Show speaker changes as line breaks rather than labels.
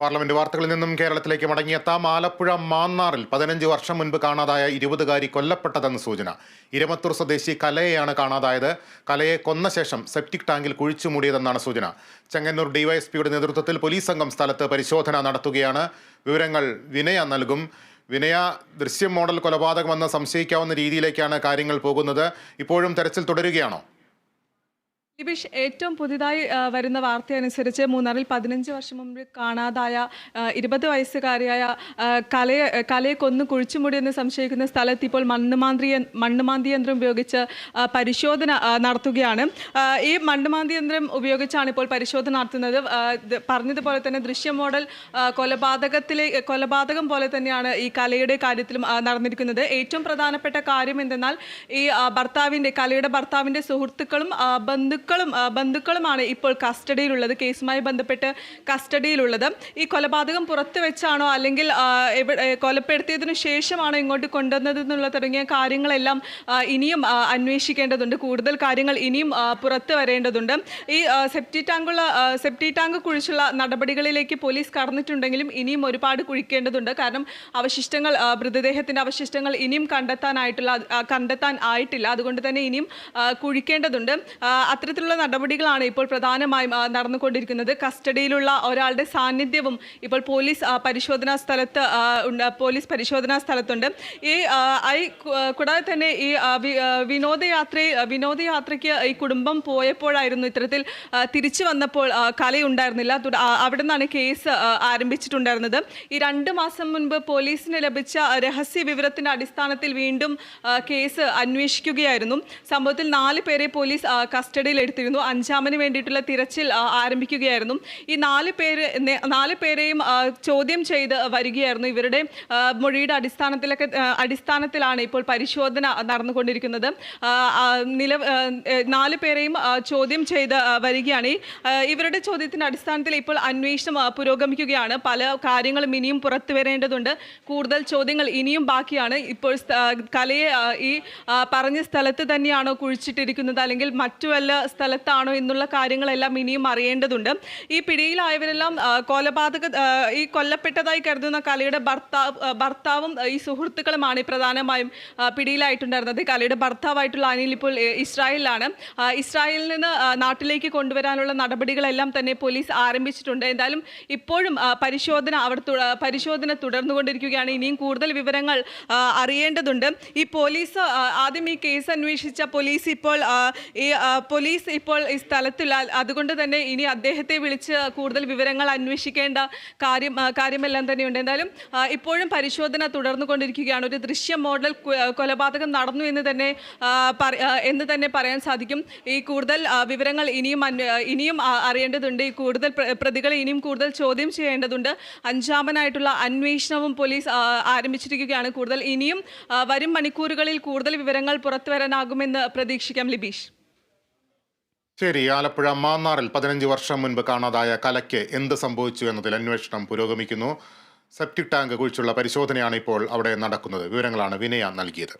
Parliament വാർത്തകളിൽ നിന്നും കേരളത്തിലേക്ക് മടങ്ങിയെത്താം ആലപ്പുഴ മാന്നാറിൽ പതിനഞ്ച് വർഷം മുൻപ് കാണാതായ ഇരുപതുകാരി കൊല്ലപ്പെട്ടതെന്ന് സൂചന. ഇരമത്തൂർ സ്വദേശി കലയെയാണ് കാണാതായത്. കലയെ കൊന്ന ശേഷം സെപ്റ്റിക് ടാങ്കിൽ കുഴിച്ചു മൂടിയതെന്നാണ് സൂചന. ചെങ്ങന്നൂർ ഡിവൈഎസ്പിയുടെ നേതൃത്വത്തിൽ പോലീസ് സംഘം സ്ഥലത്ത് പരിശോധന നടത്തുകയാണ്. വിവരങ്ങൾ വിനയ നൽകും. വിനയ ദൃശ്യം മോഡൽ കൊലപാതകമെന്ന് സംശയിക്കാവുന്ന രീതിയിലേക്കാണ് കാര്യങ്ങൾ പോകുന്നത്. ഇപ്പോഴും തെരച്ചിൽ തുടരുകയാണോ?
ലിബിഷ് ഏറ്റവും പുതിയതായി വരുന്ന വാർത്തയനുസരിച്ച് മൂന്നാറിൽ പതിനഞ്ച് വർഷം മുമ്പ് കാണാതായ ഇരുപത് വയസ്സുകാരിയായ കലയെ കലയെ കൊന്നു കുഴിച്ചുമൂടിയെന്ന് സംശയിക്കുന്ന സ്ഥലത്ത് ഇപ്പോൾ മണ്ണുമാന്തി മണ്ണുമാന്തി യന്ത്രം ഉപയോഗിച്ച് പരിശോധന നടത്തുകയാണ്. ഈ മണ്ണുമാന്തി യന്ത്രം ഉപയോഗിച്ചാണ് ഇപ്പോൾ പരിശോധന നടത്തുന്നത്. പറഞ്ഞതുപോലെ തന്നെ ദൃശ്യ മോഡൽ കൊലപാതകത്തിലെ കൊലപാതകം പോലെ തന്നെയാണ് ഈ കലയുടെ കാര്യത്തിലും നടന്നിരിക്കുന്നത്. ഏറ്റവും പ്രധാനപ്പെട്ട കാര്യം എന്തെന്നാൽ ഈ ഭർത്താവിന്റെ കലയുടെ ഭർത്താവിന്റെ സുഹൃത്തുക്കളും ആ, ബന്ധുക്കളും ബന്ധുക്കളുമാണ് ഇപ്പോൾ കസ്റ്റഡിയിലുള്ളത് കേസുമായി ബന്ധപ്പെട്ട് കസ്റ്റഡിയിലുള്ളത്. ഈ കൊലപാതകം പുറത്തു വെച്ചാണോ അല്ലെങ്കിൽ കൊലപ്പെടുത്തിയതിനു ശേഷമാണോ ഇങ്ങോട്ട് കൊണ്ടുവന്നത് എന്നുള്ള തുടങ്ങിയ കാര്യങ്ങളെല്ലാം ഇനിയും അന്വേഷിക്കേണ്ടതുണ്ട്. കൂടുതൽ കാര്യങ്ങൾ ഇനിയും പുറത്തു വരേണ്ടതുണ്ട്. ഈ സെപ്റ്റി ടാങ്കുള്ള സെപ്റ്റി ടാങ്ക് കുഴിച്ചുള്ള നടപടികളിലേക്ക് പോലീസ് കടന്നിട്ടുണ്ടെങ്കിലും ഇനിയും ഒരുപാട് കുഴിക്കേണ്ടതുണ്ട്. കാരണം അവശിഷ്ടങ്ങൾ മൃതദേഹത്തിന്റെ അവശിഷ്ടങ്ങൾ ഇനിയും കണ്ടെത്താനായിട്ടുള്ള കണ്ടെത്താൻ ആയിട്ടില്ല. അതുകൊണ്ട് തന്നെ ഇനിയും കുഴിക്കേണ്ടതുണ്ട്. ആ, അത്തരത്തിലുള്ള നടപടികളാണ് ഇപ്പോൾ പ്രധാനമായും നടന്നുകൊണ്ടിരിക്കുന്നത്. കസ്റ്റഡിയിലുള്ള ഒരാളുടെ സാന്നിധ്യവും ഇപ്പോൾ പോലീസ് പരിശോധനാ സ്ഥലത്ത് പോലീസ് പരിശോധനാ സ്ഥലത്തുണ്ട്. ഈ ഐ കൂടാതെ തന്നെ ഈ വിനോദയാത്ര വിനോദയാത്രയ്ക്ക് ഈ കുടുംബം പോയപ്പോഴായിരുന്നു ഇത്തരത്തിൽ തിരിച്ചു വന്നപ്പോൾ കലയുണ്ടായിരുന്നില്ല. അവിടെ നിന്നാണ് കേസ് ആരംഭിച്ചിട്ടുണ്ടായിരുന്നത്. ഈ രണ്ട് മാസം മുൻപ് പോലീസിന് ലഭിച്ച രഹസ്യ വിവരത്തിന്റെ അടിസ്ഥാനത്തിൽ വീണ്ടും കേസ് അന്വേഷിക്കുകയായിരുന്നു. സംഭവത്തിൽ നാല് പേരെ പോലീസ് കസ്റ്റഡിയിൽ എടുത്തിരുന്നു. അഞ്ചാമന് വേണ്ടിയിട്ടുള്ള തിരച്ചിൽ ആരംഭിക്കുകയായിരുന്നു. ഈ നാല് പേര് നാല് പേരെയും ചോദ്യം ചെയ്ത് വരികയായിരുന്നു. ഇവരുടെ മൊഴിയുടെ അടിസ്ഥാനത്തിലൊക്കെ അടിസ്ഥാനത്തിലാണ് ഇപ്പോൾ പരിശോധന നടന്നുകൊണ്ടിരിക്കുന്നത്. നില നാല് പേരെയും ചോദ്യം ചെയ്ത് വരികയാണ്. ഇവരുടെ ചോദ്യത്തിന്റെ അടിസ്ഥാനത്തിൽ ഇപ്പോൾ അന്വേഷണം പുരോഗമിക്കുകയാണ്. പല കാര്യങ്ങളും ഇനിയും പുറത്തു വരേണ്ടതുണ്ട്. കൂടുതൽ ചോദ്യങ്ങൾ ഇനിയും ബാക്കിയാണ്. ഇപ്പോൾ കലയെ ഈ പറഞ്ഞ സ്ഥലത്ത് തന്നെയാണോ കുഴിച്ചിട്ടിരിക്കുന്നത്? അല്ലെങ്കിൽ മറ്റു വല്ല സ്ഥലത്താണോ എന്നുള്ള കാര്യങ്ങളെല്ലാം ഇനിയും അറിയേണ്ടതുണ്ട്. ഈ പിടിയിലായവരെല്ലാം കൊലപാതക ഈ കൊല്ലപ്പെട്ടതായി കരുതുന്ന കലയുടെ ഭർത്താവ് ഭർത്താവും ഈ സുഹൃത്തുക്കളുമാണ് പ്രധാനമായും പിടിയിലായിട്ടുണ്ടായിരുന്നത്. കലയുടെ ഭർത്താവായിട്ടുള്ള അനിൽ ഇപ്പോൾ ഇസ്രായേലിലാണ്. ഇസ്രായേലിൽ നിന്ന് നാട്ടിലേക്ക് കൊണ്ടുവരാനുള്ള നടപടികളെല്ലാം തന്നെ പോലീസ് ആരംഭിച്ചിട്ടുണ്ട്. എന്തായാലും ഇപ്പോഴും പരിശോധന അവർ തു- പരിശോധന തുടർന്നുകൊണ്ടിരിക്കുകയാണ്. ഇനിയും കൂടുതൽ വിവരങ്ങൾ അറിയേണ്ടതുണ്ട്. ഈ പോലീസ് ആദ്യം ഈ കേസ് അന്വേഷിച്ച പോലീസ് ഇപ്പോൾ ഈ ആ, ഇപ്പോൾ ഈ സ്ഥലത്തില്ല. അതുകൊണ്ട് തന്നെ ഇനി അദ്ദേഹത്തെ വിളിച്ച് കൂടുതൽ വിവരങ്ങൾ അന്വേഷിക്കേണ്ട കാര്യം കാര്യമെല്ലാം തന്നെയുണ്ട്. എന്തായാലും ഇപ്പോഴും പരിശോധന തുടർന്നുകൊണ്ടിരിക്കുകയാണ്. ഒരു ദൃശ്യ മോഡൽ കൊലപാതകം നടന്നു എന്ന് തന്നെ എന്ന് തന്നെ പറയാൻ സാധിക്കും. ഈ കൂടുതൽ വിവരങ്ങൾ ഇനിയും ഇനിയും അറിയേണ്ടതുണ്ട്. ഈ കൂടുതൽ പ്രതികളെ ഇനിയും കൂടുതൽ ചോദ്യം ചെയ്യേണ്ടതുണ്ട്. അഞ്ചാമനായിട്ടുള്ള അന്വേഷണവും പോലീസ് ആരംഭിച്ചിരിക്കുകയാണ്. കൂടുതൽ ഇനിയും വരും മണിക്കൂറുകളിൽ കൂടുതൽ വിവരങ്ങൾ പുറത്തുവരാനാകുമെന്ന് പ്രതീക്ഷിക്കാം. ലിബീഷ്.
ശരി ആലപ്പുഴ മാന്നാറിൽ പതിനഞ്ച് വർഷം മുൻപ് കാണാതായ കലയ്ക്ക് എന്ത് സംഭവിച്ചു എന്നതിൽ അന്വേഷണം പുരോഗമിക്കുന്നു. സെപ്റ്റിക് ടാങ്ക് കുഴിച്ചുള്ള പരിശോധനയാണ് ഇപ്പോൾ അവിടെ നടക്കുന്നത്. വിവരങ്ങളാണ് വിനയ നൽകിയത്.